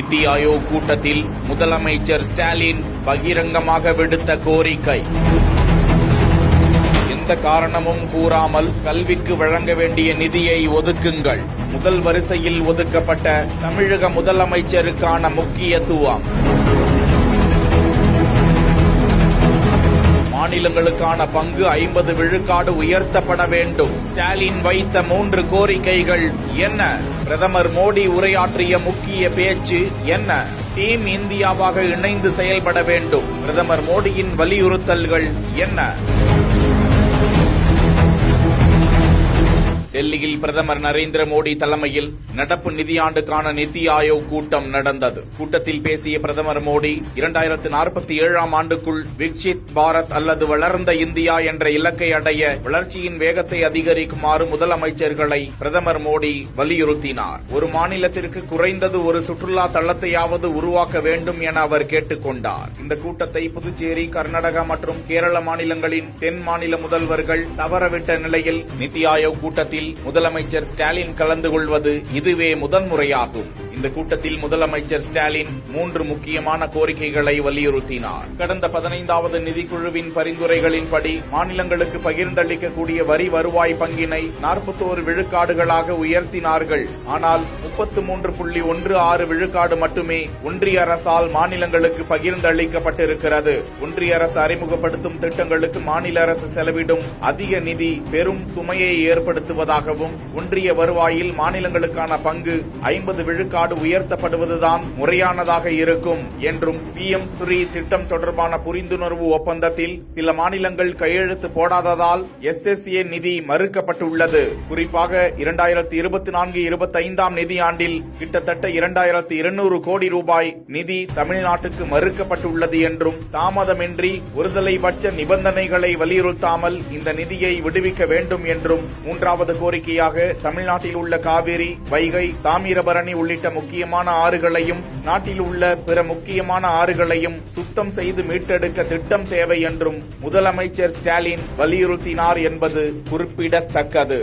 நித்தி ஆயோக் கூட்டத்தில் முதலமைச்சர் ஸ்டாலின் பகிரங்கமாக விடுத்த கோரிக்கை. எந்த காரணமும் கூறாமல் கல்விக்கு வழங்க வேண்டிய நிதியை ஒதுக்குங்கள். முதல் வரிசையில் ஒதுக்கப்பட்ட தமிழக முதலமைச்சருக்கான முக்கியத்துவம். மாநிலங்களுக்கான பங்கு ஐம்பது விழுக்காடு உயர்த்தப்பட வேண்டும். ஸ்டாலின் வைத்த மூன்று கோரிக்கைகள் என்ன? பிரதமர் மோடி உரையாற்றிய முக்கிய பேச்சு என்ன? டீம் இந்தியாவாக இணைந்து செயல்பட வேண்டும். பிரதமர் மோடியின் வலியுறுத்தல்கள் என்ன? டெல்லியில் பிரதமர் நரேந்திர மோடி தலைமையில் நடப்பு நிதியாண்டுக்கான நித்தி ஆயோக் கூட்டம் நடந்தது. கூட்டத்தில் பேசிய பிரதமர் மோடி இரண்டாயிரத்து நாற்பத்தி ஏழாம் ஆண்டுக்குள் விக்சித் பாரத் அல்லது வளர்ந்த இந்தியா என்ற இலக்கை அடைய வளர்ச்சியின் வேகத்தை அதிகரிக்குமாறு முதலமைச்சர்களை பிரதமர் மோடி வலியுறுத்தினார். ஒரு மாநிலத்திற்கு குறைந்தது ஒரு சுற்றுலா தளத்தையாவது உருவாக்க வேண்டும் என அவர் கேட்டுக் கொண்டார் இந்த கூட்டத்தை புதுச்சேரி கர்நாடகா மற்றும் கேரள மாநிலங்களின் தென் மாநில முதல்வர்கள் தவறவிட்ட நிலையில் நித்தி ஆயோக் கூட்டத்தில் முதலமைச்சர் ஸ்டாலின் கலந்து கொள்வது இதுவே முதன்முறையாகும் இந்த கூட்டத்தில் முதலமைச்சர் ஸ்டாலின் மூன்று முக்கியமான கோரிக்கைகளை வலியுறுத்தினார். கடந்த பதினைந்தாவது நிதிக்குழுவின் பரிந்துரைகளின்படி மாநிலங்களுக்கு பகிர்ந்தளிக்கக்கூடிய வரி வருவாய் பங்கினை நாற்பத்தோரு விழுக்காடுகளாக உயர்த்தினார்கள். ஆனால் முப்பத்து மூன்று புள்ளி ஒன்று ஆறு விழுக்காடு மட்டுமே ஒன்றிய அரசால் மாநிலங்களுக்கு பகிர்ந்தளிக்கப்பட்டிருக்கிறது. ஒன்றிய அரசு அறிமுகப்படுத்தும் திட்டங்களுக்கு மாநில அரசு செலவிடும் அதிக நிதி பெரும் சுமையை ஏற்படுத்துவதாகவும் ஒன்றிய வருவாயில் மாநிலங்களுக்கான பங்கு ஐம்பது விழுக்காடு உயர்த்தப்படுவதுதான் முறையானதாக இருக்கும் என்றும் பி. எம். ஸ்ரீ திட்டம் தொடர்பான புரிந்துணர்வு ஒப்பந்தத்தில் சில மாநிலங்கள் கையெழுத்து போடாததால் எஸ். எஸ். ஏ நிதி மறுக்கப்பட்டுள்ளது. குறிப்பாக இரண்டாயிரத்தி இருபத்தி நான்கு இருபத்தைந்தாம் நிதியாண்டில் கிட்டத்தட்ட இரண்டாயிரத்து இருநூறு கோடி ரூபாய் நிதி தமிழ்நாட்டுக்கு மறுக்கப்பட்டுள்ளது என்றும் தாமதமின்றி ஒருதலைபட்ச நிபந்தனைகளை வலியுறுத்தாமல் இந்த நிதியை விடுவிக்க வேண்டும் என்றும் மூன்றாவது கோரிக்கையாக தமிழ்நாட்டில் உள்ள காவிரி வைகை தாமிரபரணி உள்ளிட்ட முக்கியமான ஆறுகளையும் நாட்டில் உள்ள பிற முக்கியமான ஆறுகளையும் சுத்தம் செய்து மீட்டெடுக்க திட்டம் தேவை என்றும் முதலமைச்சர் ஸ்டாலின் வலியுறுத்தினார் என்பது குறிப்பிடத்தக்கது.